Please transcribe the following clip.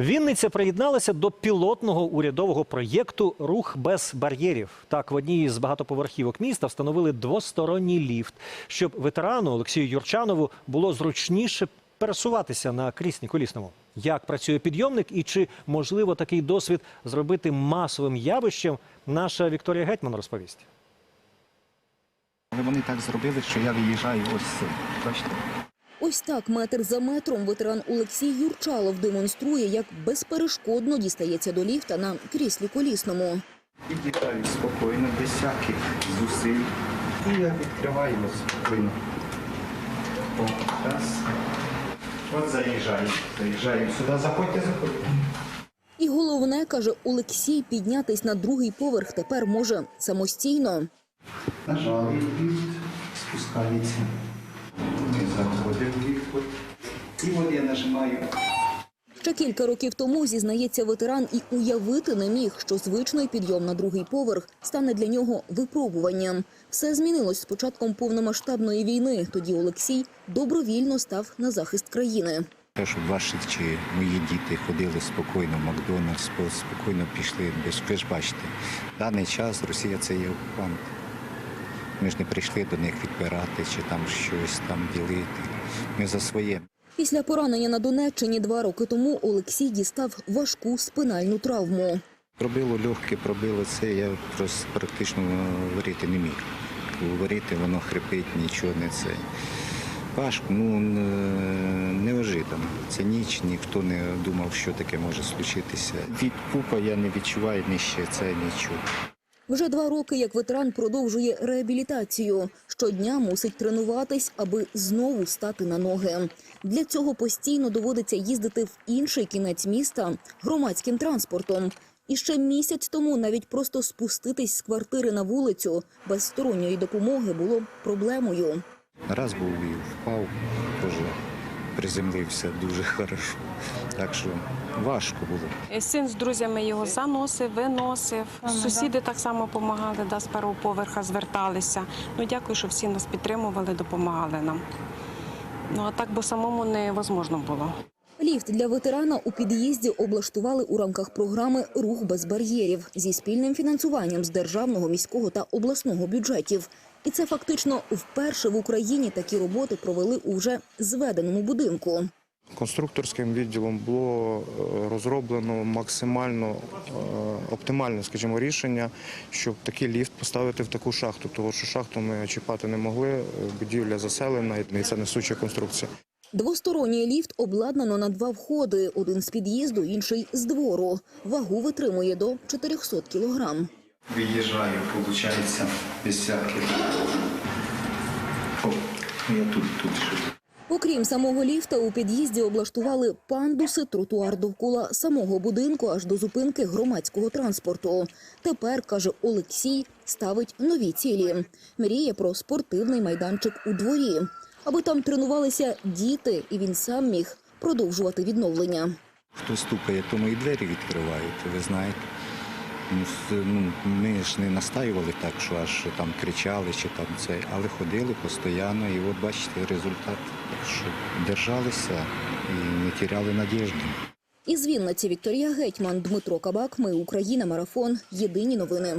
Вінниця приєдналася до пілотного урядового проєкту Рух без бар'єрів. Так, в одній з багатоповерхівок міста встановили двосторонній ліфт, щоб ветерану Олексію Юрчанову було зручніше пересуватися на кріслі колісному. Як працює підйомник і чи можливо такий досвід зробити масовим явищем, наша Вікторія Гетьман розповість. Вони так зробили, що я виїжджаю ось. Бачите? Ось так метр за метром ветеран Олексій Юрчалов демонструє, як безперешкодно дістається до ліфта на кріслі колісному. Під'їжджаю спокійно, без всяких зусиль. І я відкриваю ось спокійно. О, раз. От заїжджаю. Заїжджаю сюди, заходьте, заходьте. І головне, каже Олексій, піднятись на другий поверх тепер може самостійно. Нажали ліфт, спускається. Ми заходимо в ліфт. І от я нажимаю. Ще кілька років тому зізнається ветеран і уявити не міг, що звичний підйом на другий поверх стане для нього випробуванням. Все змінилось з початком повномасштабної війни. Тоді Олексій добровільно став на захист країни. Те, щоб ваші чи мої діти ходили спокійно в Макдональдс, спо- спокійно пішли. Ви ж- Ви ж бачите, в даний час Росія це є окупант. Ми ж не прийшли до них відбирати чи там щось там ділити. Ми за своє. Після поранення на Донеччині два роки тому Олексій дістав важку спинальну травму. Пробило легке, пробило це, я просто практично говорити не міг. Говорити, воно хрипить, нічого не це. Важко, ну не- неожиданно. Це ніч, ніхто не думав, що таке може случитися. Від пупа я не відчуваю нижче, це нічого. Вже два роки, як ветеран продовжує реабілітацію. Щодня мусить тренуватись, аби знову стати на ноги. Для цього постійно доводиться їздити в інший кінець міста громадським транспортом. І ще місяць тому навіть просто спуститись з квартири на вулицю без сторонньої допомоги було проблемою. Раз був і впав, теж приземлився дуже хорошо. Так що важко було. Син з друзями його заносив, виносив. Сусіди так само допомагали, да, з першого поверха зверталися. Ну, дякую, що всі нас підтримували, допомагали нам. Ну, а так, бо самому невозможно було. Ліфт для ветерана у під'їзді облаштували у рамках програми Рух без бар'єрів зі спільним фінансуванням з державного, міського та обласного бюджетів. І це фактично вперше в Україні такі роботи провели у вже зведеному будинку. Конструкторським відділом було е, розроблено максимально е, оптимальне, скажімо, рішення, щоб такий ліфт поставити в таку шахту, тому що шахту ми чіпати не могли, е, будівля заселена, і це несуча конструкція. Двосторонній ліфт обладнано на два входи: один з під'їзду, інший з двору. Вагу витримує до 400 кілограм. Виїжджаю, виходить, без всяких. О, я тут, тут щось. Окрім самого ліфта, у під'їзді облаштували пандуси, тротуар довкола самого будинку аж до зупинки громадського транспорту. Тепер, каже Олексій, ставить нові цілі. Мріє про спортивний майданчик у дворі, аби там тренувалися діти, і він сам міг продовжувати відновлення. Хто стукає, тому і двері відкривають, ви знаєте. Ну, ну, ми ж не настаювали так, що аж там кричали чи там це, але ходили постійно, і от бачите результат. Що держалися і не тіряли надіжди. Із Вінниці Вікторія Гетьман, Дмитро Кабак. Ми Україна. Марафон. Єдині новини.